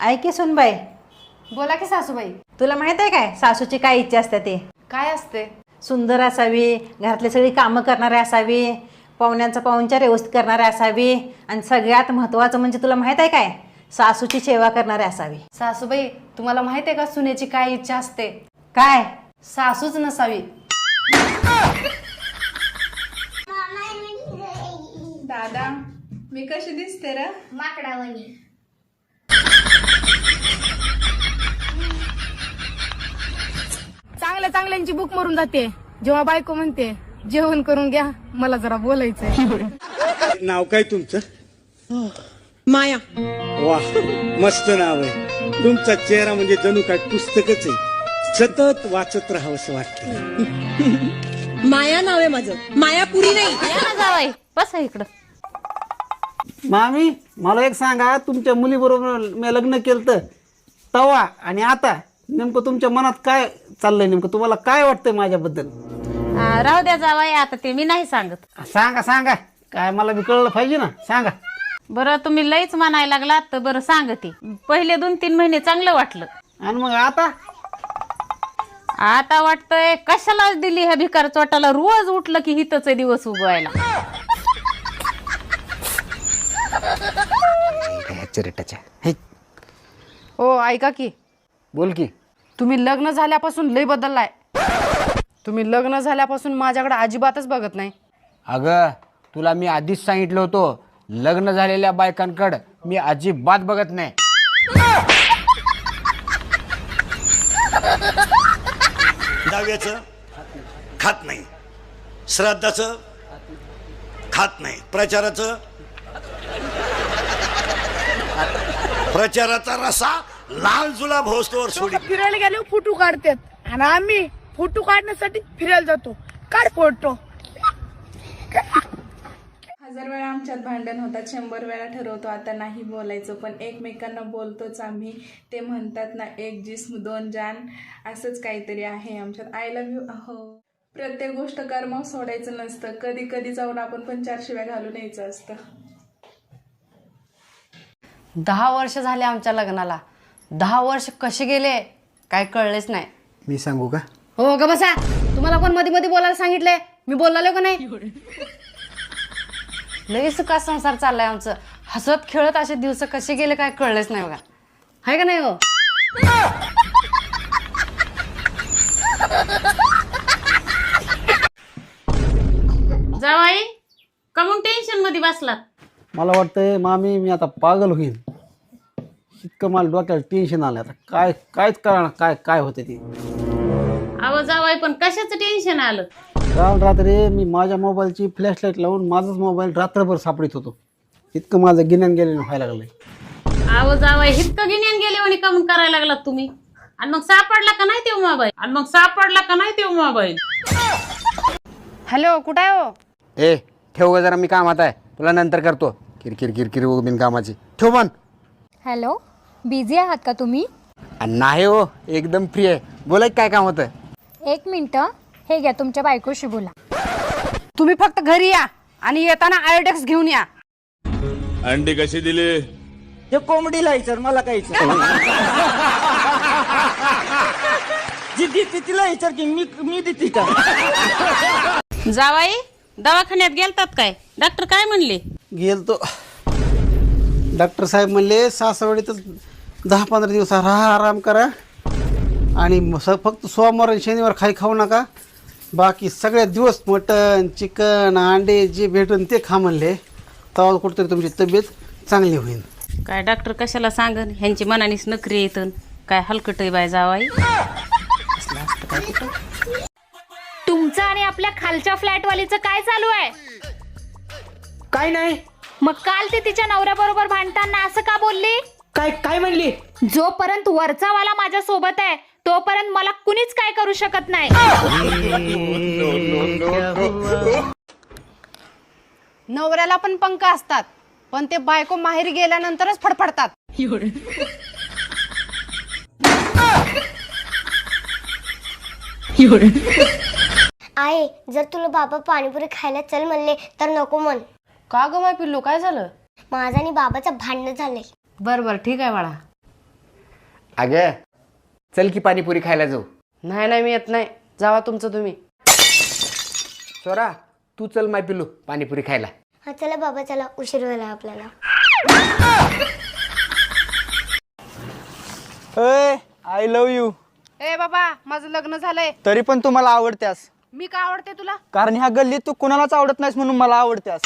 ऐक की सुनबाई. बोला की सासूबाई. तुला माहीत आहे काय? सासूची काय इच्छा असते ते? काय असते? सुंदर असावी घरातली सगळी कामं करणारी असावी पाहुण्यांचा पाहुणचार व्यवस्थित करणारी असावी आणि सगळ्यात महत्त्वाचं म्हणजे तुला माहीत आहे काय? सासूची सेवा करणारी असावी. सासूबाई तुम्हाला माहीत आहे का सुनेची काय इच्छा असते? काय? सासूच नसावी. दादा मी कशी दिसते र? माकडावानी चांगल्यांची बुक मरून जाते. जेव्हा बायको म्हणते जेवण करून घ्या मला जरा बोलायचंय. नाव काय तुमचं? माया. वा मस्त नाव आहे. तुमचा चेहरा म्हणजे जणू काय पुस्तकच आहे. सतत वाचत राहावंसं वाटतं माया नाव आहे माझं. मायापुरी नाही. बसा इकडं. मामी मला एक सांगा तुमच्या मुलीबरोबर मी लग्न केलं तर तवा आणि आता नेमकं तुमच्या मनात काय चाललंय नेमकं? तुम्हाला काय वाटतंय माझ्याबद्दल? आ, राहू द्या जावाई आता ते मी नाही सांगत. सांगा सांगा. काय मला बी कळलं पाहिजे ना. सांगा. बरं तुम्ही लईच म्हणायला लागलात तर बरं सांगते पहिले दोन तीन महिने चांगलं वाटलं. आणि मग आता? आता वाटतंय कशाला दिली ह्या भिकार चोटाला? रोज उठलं की हितच दिवस उगवायला. चिरटाच्या हे. हो ऐका की. बोल की. तुम्ही लग्न झाल्यापासून लय बदललाय. तुम्ही लग्न झाल्यापासून माझ्याकडे अजिबातच बघत नाही. अगं तुला मी आधीच सांगितलं होतं लग्न झालेल्या बायकांकडं मी अजिबात बघत नाही. दहाव्याचं खात नाही. श्राद्धाचं खात नाही. प्रचाराचं प्रचाराचा रसा लाल जुलाब होस्तोवर सोडी. फिरायला गेलो फोटो काढतात. आणि आम्ही फोटो काढण्यासाठी फिरायला जातो. काढ फोटो. हजार वेळा आमच्यात भांडण होतात शंभर वेळा ठरवतो आता नाही बोलायचं पण एकमेकांना बोलतोच आम्ही. ते म्हणतात ना एक जिस्म दोन जान. असंच काहीतरी आहे आमच्यात. आय लव्ह यू अहो. प्रत्येक गोष्ट कर्म सोडायचं नसतं. कधी कधी जाऊन आपण पण चार शिव्या घालून यायचं असतं. दहा वर्ष झाले आमच्या लग्नाला. दहा वर्ष कसे गेले काय कळलेच नाही. मी सांगू का? हो ग बसा. तुम्हाला कोणमध्ये मध्ये बोलायला सांगितलंय मी बोललो का नाही? लई सुखात संसार चाललाय आमचं. हसत खेळत असे दिवस कसे गेले काय कळलेच नाही बघा. आहे का नाही हो? जावाई कमून टेन्शनमध्ये बसलात? मला वाटतंय मामी मी आता पागल होईल इतकं मला डोक्याला टेन्शन आलं आता. काय कायच कळणार काय काय होते ते. अहो जावाई पण कशाचं टेन्शन आलं? काल रात्री मी माझ्या मोबाईलची फ्लॅशलाईट लावून माझाच मोबाईल रात्रभर सापडित होतो. इतकं माझं गिन्यान गेल्यानं व्हायला लागलंय. अहो जावाई हितकं गिन्यान गेले आणि कमून करायला लागलात तुम्ही? आणि मग सापडला का नाही ते मोबाईल आणि मग सापडला का नाही ते मोबाईल हॅलो कुठं आहे हो? ए ठेव गं जरा मी कामात आहे. तुला नंतर करतो. किरकिर किरकिर बिन कामाची. ठेव पण हॅलो? बिझी आहात का तुम्ही? नाही हो एकदम फ्री आहे. बोला की काय काम होतं एक मिनटं. हे घ्या तुमच्या बायकोशी बोला. तुम्ही फक्त घरी या आणि येताना आयोडेक्स घेऊन या. अंडी कशी दिली? ते कोंबडीला विचार मला काय विचार जी देते तिला विचार की मी मी देते का? जावाई दवाखान्यात गेलतात काय? डॉक्टर काय म्हणले? गेलतो. डॉक्टर साहेब म्हणले सासवडीतच दहा पंधरा दिवस राहा आराम करा. आणि स फक्त सोमवार आणि शनिवार खाई खाऊ नका. बाकी सगळे दिवस मटन चिकन अंडे जे भेटून ते खा म्हणले. तेव्हा कुठेतरी तुमची तब्येत चांगली होईल. काय डॉक्टर कशाला सांगन? ह्यांची मनानीच नकरी येतं काय हलकट बाय जावाई? तुमचं आणि आपल्या खालच्या फ्लॅटवालीचं काय चालू आहे? काय नाही. मग काल ते तिच्या नवऱ्याबरोबर भांडताना असं का बोलली? काय काय म्हणली? जोपर्यंत वरचा वाला माझ्या सोबत आहे तोपर्यंत मला कुणीच काय करू शकत नाही. नवऱ्याला पण पंख असतात पण ते बायको माहेरी गेल्यानंतरच फडफडतात. आहे जर तुला बाबा पाणीपुरी खायला चल म्हणले तर नको म्हण. का ग माय पिल्लू काय झालं? माझं आणि बाबाचं भांडण झालंय. बरं बरं ठीक आहे बाळा. अगं चल की पाणीपुरी खायला जाऊ. नाही नाही मी येत नाही. जावा तुमचं तुम्ही. स्वरा तू चल माय पिलू पाणीपुरी खायला. हा चला बाबा चला. उशीर व्हायला आपल्याला. आय लव्ह यू ए बाबा माझं लग्न झालंय. तरी पण तुम्हाला आवडत्यास. मी का आवडते तुला? कारण ह्या गल्लीत तू कुणालाच आवडत नाहीस म्हणून मला आवडत्यास.